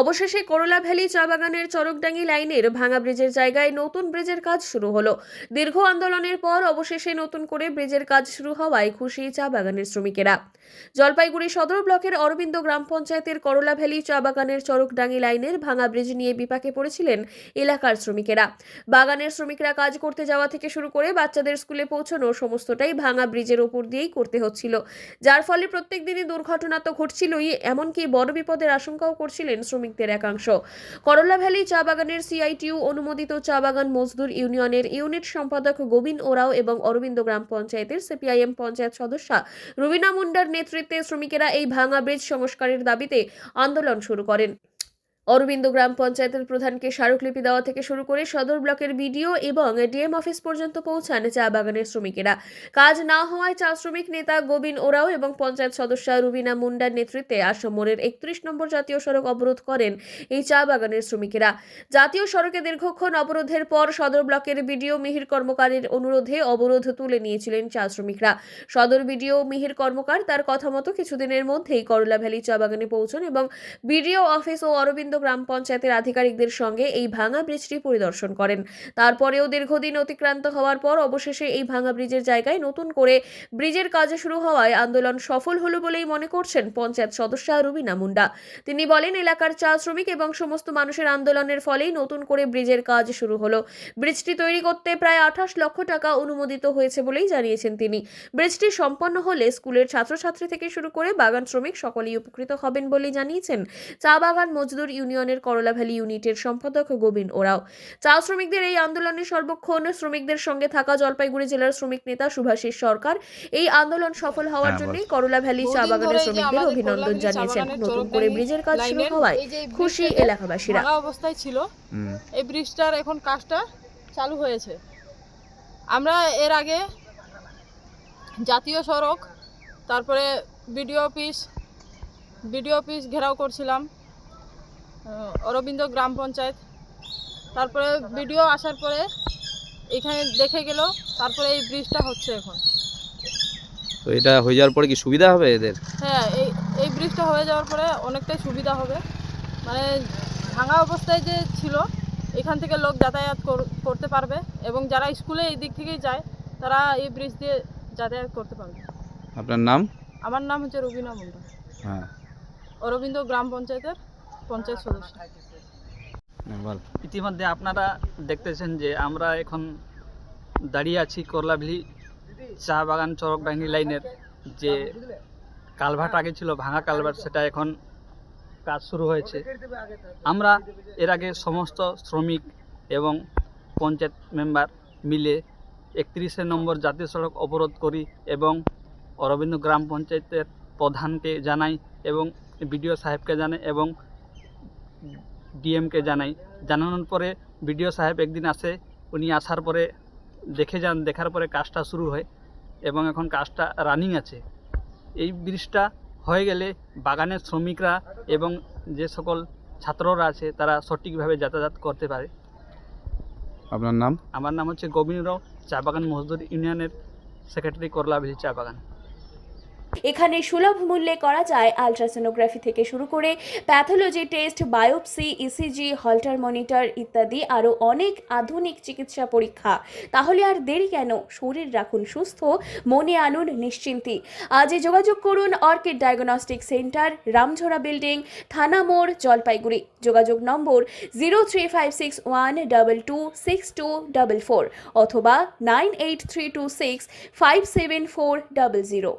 অবশেষে করলা ভ্যালি চা বাগানের চরকডাঙ্গি লাইনের ভাঙা ব্রিজের জায়গায় নতুন ব্রিজের কাজ শুরু হলো। দীর্ঘ আন্দোলনের পর অবশেষে নতুন করে ব্রিজের কাজ শুরু হওয়ায় খুশি চা বাগানের শ্রমিকেরা। জলপাইগুড়ি সদর ব্লকের অরবিন্দ গ্রাম পঞ্চায়েতের করলা ভ্যালি চা বাগানের চরকডাঙ্গি লাইনের ভাঙা ব্রিজ নিয়ে বিপাকে পড়েছিলেন এলাকার শ্রমিকেরা। বাগানের শ্রমিকরা কাজ করতে যাওয়া থেকে শুরু করে বাচ্চাদের স্কুলে পৌঁছানো সমস্তটাই ভাঙা ব্রিজের ওপর দিয়েই করতে হচ্ছিল। যার ফলে প্রত্যেক দিনই দুর্ঘটনা তো ঘটছিলই, এমনকি বড় বিপদের আশঙ্কাও করছিলেন শ্রমিকদের একাংশ। করলা ভ্যালি চা বাগানের সিআইটিউ অনুমোদিত চা বাগান মজদুর ইউনিয়নের ইউনিট সম্পাদক গোবিন্দ ওরাও এবং অরবিন্দ গ্রাম পঞ্চায়েতের সিপিআইএম পঞ্চায়েত সদস্যা রুবিনা মুন্ডার নেতৃত্বে শ্রমিকেরা এই ভাঙা ব্রিজ সংস্কারের দাবিতে আন্দোলন শুরু করেন। অরবিন্দ গ্রাম পঞ্চায়েতের প্রধানকে স্মারকলিপি দেওয়া থেকে শুরু করে সদর ব্লকের বিডিও এবং ডিএম অফিস পর্যন্ত পৌঁছান চা বাগানের শ্রমিকেরা। কাজ না হওয়ায় চা শ্রমিক নেতা গোবিন ওরাও এবং পঞ্চায়েত সদস্যা রুবিনা মুন্ডার নেতৃত্বে আসাম একত্রিশ নম্বর জাতীয় সড়ক অবরোধ করেন এই চা বাগানের শ্রমিকেরা। জাতীয় সড়কে দীর্ঘক্ষণ অবরোধের পর সদর ব্লকের বিডিও মিহির কর্মকারের অনুরোধে অবরোধ তুলে নিয়েছিলেন চা শ্রমিকরা। সদর বিডিও মিহির কর্মকার তার কথা মতো কিছুদিনের মধ্যেই করলা ভ্যালি চা বাগানে পৌঁছন এবং বিডিও অফিস ও অরবিন্দ গ্রাম পঞ্চায়েতের আধিকারিকদের সঙ্গে এই ভাঙা ব্রিজটি পরিদর্শন করেন। তারপরেও দীর্ঘদিন অতিক্রান্ত হওয়ার পর অবশেষে এই ভাঙা ব্রিজের জায়গায় নতুন করে ব্রিজের কাজ শুরু হওয়ায় আন্দোলন সফল হলো বলেই মনে করছেন পঞ্চায়েত সদস্যা রুবিনা মুন্ডা। তিনি বলেন, এলাকার চা শ্রমিক এবং সমস্ত মানুষের আন্দোলনের ফলেই নতুন করে ব্রিজের কাজ শুরু হলো। ব্রিজটি তৈরি করতে প্রায় আঠাশ লক্ষ টাকা অনুমোদিত হয়েছে বলেই জানিয়েছেন তিনি। ব্রিজটি সম্পন্ন হলে স্কুলের ছাত্রছাত্রী থেকে শুরু করে বাগান শ্রমিক সকলেই উপকৃত হবেন বলেই জানিয়েছেন। চা বাগান মজদুর ইউনিয়নের করলা ভ্যালি ইউনিটের সম্পাদক গোবিন ওরাও। চা শ্রমিকদের এই আন্দোলনে সর্বক্ষণ শ্রমিকদের সঙ্গে থাকা জলপাইগুড়ি জেলার শ্রমিক নেতা সুভাষিস সরকার এই আন্দোলন সফল হওয়ার হ্যাঁ, জন্যই করলা ভ্যালি চা বাগানের শ্রমিকদের অভিনন্দন জানিয়েছেন নতুন করে ব্রিজের কাজ শুরু হওয়ায় খুশি এলাকাবাসীরা। অবস্থায় ছিল এই ব্রিজটার এখন কাজটা চালু হয়েছে। আমরা এর আগে জাতীয় সড়ক তারপরে বিডিও অফিস বিডিও অফিস ঘেরাও করছিলাম। অরবিন্দ গ্রাম পঞ্চায়েত। তারপরে বিডিও আসার পরে এখানে দেখে গেল তারপরে এই ব্রিজটা হচ্ছে এখন। তো এটা হয়ে যাওয়ার পরে কি সুবিধা হবে এদের? হ্যাঁ এই এই ব্রিজটা হয়ে যাওয়ার পরে অনেকটাই সুবিধা হবে। মানে ভাঙা অবস্থায় যে ছিল এখান থেকে লোক যাতায়াত কর- করতে পারবে এবং যারা স্কুলে এই দিক থেকেই যায় তারা এই ব্রিজ দিয়ে যাতায়াত করতে পারবে। আপনার নাম? আমার নাম হচ্ছে রবিনা মন্ডল হ্যাঁ। অরবিন্দ গ্রাম পঞ্চায়েতের পঞ্চায়েত সদস্য। ইতিমধ্যে আপনারা দেখতেছেন যে আমরা এখন দাঁড়িয়ে আছি করলাভলি চা বাগান চরকডাঙ্গি লাইনের যে কালভার্ট আগে ছিল ভাঙা কালভার্ট সেটা এখন কাজ শুরু হয়েছে। আমরা এর আগে সমস্ত শ্রমিক এবং পঞ্চায়েত মেম্বার মিলে একত্রিশে নম্বর জাতীয় সড়ক অবরোধ করি এবং অরবিন্দ গ্রাম পঞ্চায়েতের প্রধানকে জানাই এবং বিডিও সাহেবকে জানাই এবং ডিএমকে জানাই। জানানোর পরে বিডিও সাহেব একদিন আসে উনি আসার পরে দেখে যান দেখার পরে কাজটা শুরু হয় এবং এখন কাজটা রানিং আছে। এই ব্রিজটা হয়ে গেলে বাগানের শ্রমিকরা এবং যে সকল ছাত্ররা আছে তারা সঠিকভাবে যাতায়াত করতে পারে। আপনার নাম? আমার নাম হচ্ছে গোবিন্দ রাও চা বাগান মজদুর ইউনিয়নের সেক্রেটারি করলাভেলি চা বাগান। এখানে সুলভ মূল্যে করা যায় আলট্রাসোনোগ্রাফি থেকে শুরু করে pathology test biopsy ECG holter monitor ইত্যাদি আরও অনেক আধুনিক চিকিৎসা পরীক্ষা। তাহলে আর দেরি কেন? শরীর রাখুন সুস্থ, মনে আনুন নিশ্চিন্তি। আজই যোগাযোগ করুন orchid diagnostic centre, Ramjhora building, থানা মোড়, জলপাইগুড়ি। যোগাযোগ নম্বর zero three five six one double two six two double four অথবা nine eight three two six five seven four double zero